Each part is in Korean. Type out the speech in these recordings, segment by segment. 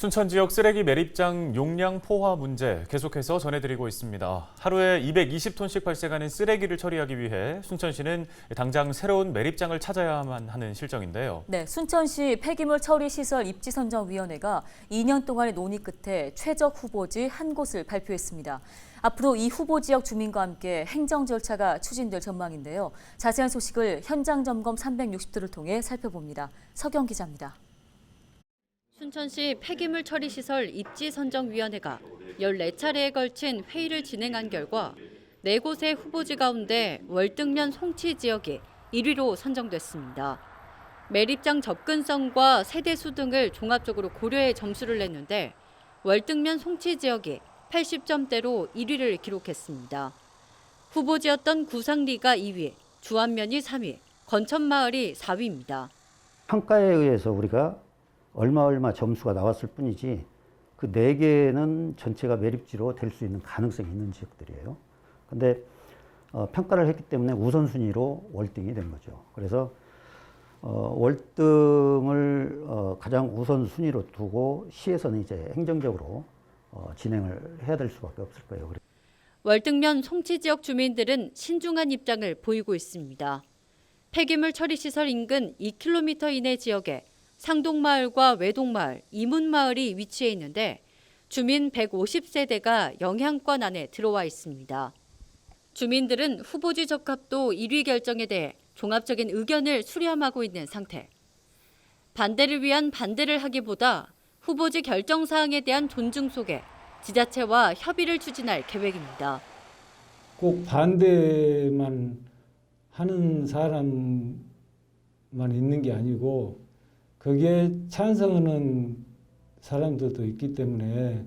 순천 지역 쓰레기 매립장 용량 포화 문제 계속해서 전해드리고 있습니다. 하루에 220톤씩 발생하는 쓰레기를 처리하기 위해 순천시는 당장 새로운 매립장을 찾아야만 하는 실정인데요. 네, 순천시 폐기물 처리 시설 입지 선정 위원회가 2년 동안의 논의 끝에 최적 후보지 한 곳을 발표했습니다. 앞으로 이 후보 지역 주민과 함께 행정 절차가 추진될 전망인데요. 자세한 소식을 현장 점검 360도를 통해 살펴봅니다. 서경 기자입니다. 순천시 폐기물 처리 시설 입지 선정 위원회가 14차례에 걸친 회의를 진행한 결과 4곳의 후보지 가운데 월등면 송치 지역이 1위로 선정됐습니다. 매립장 접근성과 세대 수 등을 종합적으로 고려해 점수를 냈는데 월등면 송치 지역이 80점대로 1위를 기록했습니다. 후보지였던 구상리가 2위, 주안면이 3위, 건천마을이 4위입니다. 평가에 의해서 우리가 얼마 얼마 점수가 나왔을 뿐이지 그 네 개는 전체가 매립지로 될 수 있는 가능성이 있는 지역들이에요. 근데 어, 평가를 했기 때문에 우선순위로 월등이 된 거죠. 그래서 어, 월등을 어, 가장 우선순위로 두고 시에서는 이제 행정적으로 어, 진행을 해야 될 수밖에 없을 거예요. 월등면 송치 지역 주민들은 신중한 입장을 보이고 있습니다. 폐기물 처리 시설 인근 2km 이내 지역에 상동마을과 외동마을, 이문마을이 위치해 있는데 주민 150세대가 영향권 안에 들어와 있습니다. 주민들은 후보지 적합도 1위 결정에 대해 종합적인 의견을 수렴하고 있는 상태. 반대를 위한 반대를 하기보다 후보지 결정 사항에 대한 존중 속에 지자체와 협의를 추진할 계획입니다. 꼭 반대만 하는 사람만 있는 게 아니고 거기에 찬성하는 사람들도 있기 때문에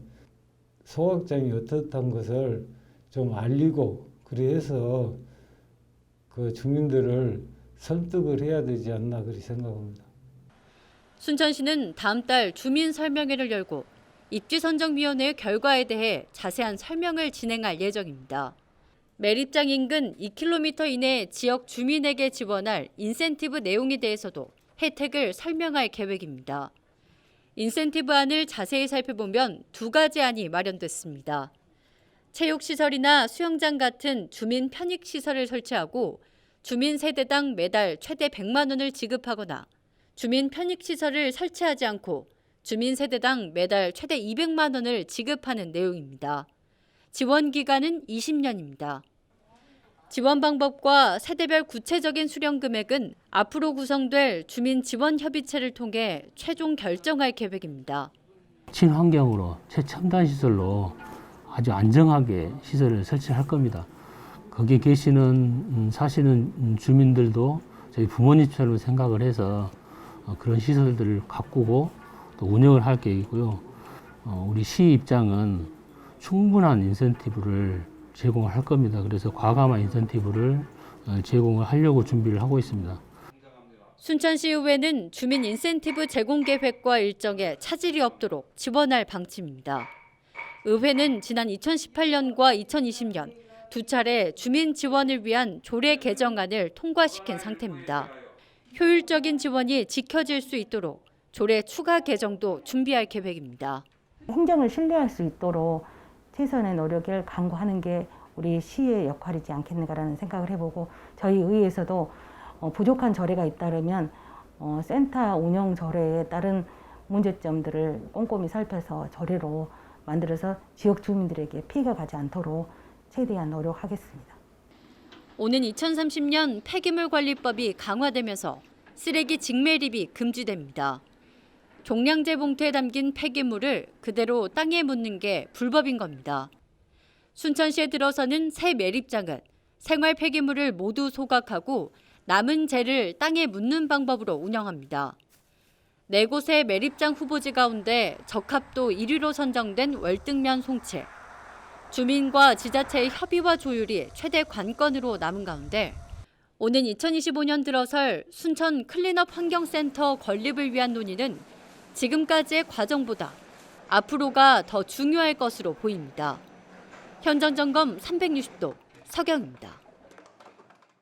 소각장이 어떻다는 것을 좀 알리고 그래서 그 주민들을 설득을 해야 되지 않나 그렇게 생각합니다. 순천시는 다음 달 주민 설명회를 열고 입지 선정 위원회의 결과에 대해 자세한 설명을 진행할 예정입니다. 매립장 인근 2km 이내 지역 주민에게 지원할 인센티브 내용에 대해서도 혜택을 설명할 계획입니다. 인센티브안을 자세히 살펴보면 두 가지 안이 마련됐습니다. 체육시설이나 수영장 같은 주민 편익시설을 설치하고 주민 세대당 매달 최대 100만 원을 지급하거나 주민 편익시설을 설치하지 않고 주민 세대당 매달 최대 200만 원을 지급하는 내용입니다. 지원 기간은 20년입니다. 지원 방법과 세대별 구체적인 수령 금액은 앞으로 구성될 주민 지원 협의체를 통해 최종 결정할 계획입니다. 친환경으로 최첨단 시설로 아주 안정하게 시설을 설치할 겁니다. 거기 계시는 음, 사시는 음, 주민들도 저희 부모님처럼 생각을 해서 어, 그런 시설들을 가꾸고 또 운영을 할 계획이고요. 어, 우리 시 입장은 충분한 인센티브를 제공을 할 겁니다. 그래서 과감한 인센티브를 어, 제공을 하려고 준비를 하고 있습니다. 순천시의회는 주민 인센티브 제공 계획과 일정에 차질이 없도록 지원할 방침입니다. 의회는 지난 2018년과 2020년 두 차례 주민 지원을 위한 조례 개정안을 통과시킨 상태입니다. 효율적인 지원이 지켜질 수 있도록 조례 추가 개정도 준비할 계획입니다. 행정을 신뢰할 수 있도록 최선의 노력을 강구하는 게 우리 시의 역할이지 않겠는가라는 생각을 해보고 저희 의회에서도 어, 부족한 조례가 잇따르면 어, 센터 운영 조례에 따른 문제점들을 꼼꼼히 살펴서 조례로 만들어서 지역 주민들에게 피해가 가지 않도록 최대한 노력하겠습니다. 오는 2030년 폐기물 관리법이 강화되면서 쓰레기 직매립이 금지됩니다. 종량제 봉투에 담긴 폐기물을 그대로 땅에 묻는 게 불법인 겁니다. 순천시에 들어서는 새 매립장은 생활 폐기물을 모두 소각하고 남은 재를 땅에 묻는 방법으로 운영합니다. 네 곳의 매립장 후보지 가운데 적합도 1위로 선정된 월등면 송채. 주민과 지자체의 협의와 조율이 최대 관건으로 남은 가운데 오는 2025년 들어설 순천 클린업 환경센터 건립을 위한 논의는 지금까지의 과정보다 앞으로가 더 중요할 것으로 보입니다. 현장 점검 360도 서경입니다.